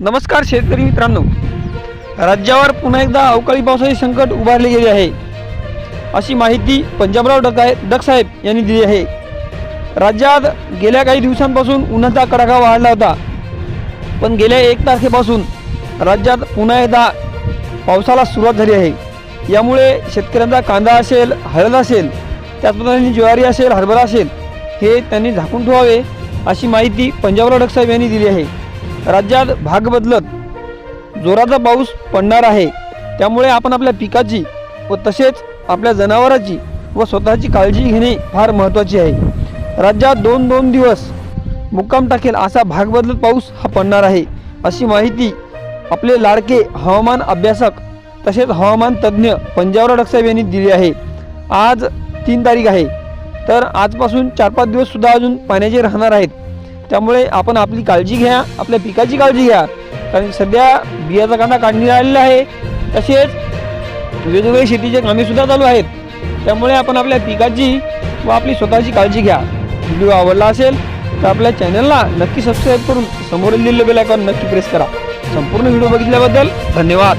नमस्कार शेतकरी मित्रांनो. राज्यावर पुन्हा एकदा अवकाळी पावसाचे संकट उभारले गेले आहे. अशी माहिती पंजाबराव डकाय डकसाहेब यांनी दिली आहे. राज्यात गेल्या काही दिवसांपासून उन्हाचा कडाका वाढला होता. पण गेल्या एक तारखेपासून राज्यात पुन्हा एकदा पावसाला सुरुवात झाली आहे. यामुळे शेतकऱ्यांचा कांदा असेल हळद असेल त्याचप्रमाणे ज्वारी असेल हरभरा असेल हे त्यांनी झाकून ठेवावे अशी माहिती पंजाबराव डकसाहेब यांनी दिली आहे. राज्यात भाग बदलत जोराचा पाऊस पडणार आहे. त्यामुळे आपण आपल्या पिकाची व तसेच आपल्या जनावराची व स्वतःची काळजी घेणे फार महत्त्वाची आहे. राज्यात दोन दोन दिवस मुक्काम टाकेल असा भाग बदलत पाऊस हा पडणार आहे अशी माहिती आपले लाडके हवामान अभ्यासक तसेच हवामान तज्ज्ञ पंजाबराव डकसाहेब यांनी दिली आहे. आज तीन तारीख आहे तर आजपासून चार पाच दिवससुद्धा अजून पाण्याचे राहणार आहेत. त्यामुळे आपण आपली काळजी घ्या आपल्या पिकाची काळजी घ्या. कारण सध्या बियाचा कांदा काढणी आलेला आहे. तसेच वेगवेगळे शेतीचे कामेसुद्धा चालू आहेत. त्यामुळे आपण आपल्या पिकाची व आपली स्वतःची काळजी घ्या. व्हिडिओ आवडला असेल तर आपल्या चॅनलला नक्की सबस्क्राईब करून समोरील दिलेलं बेल आयकॉन नक्की प्रेस करा. संपूर्ण व्हिडिओ बघितल्याबद्दल धन्यवाद.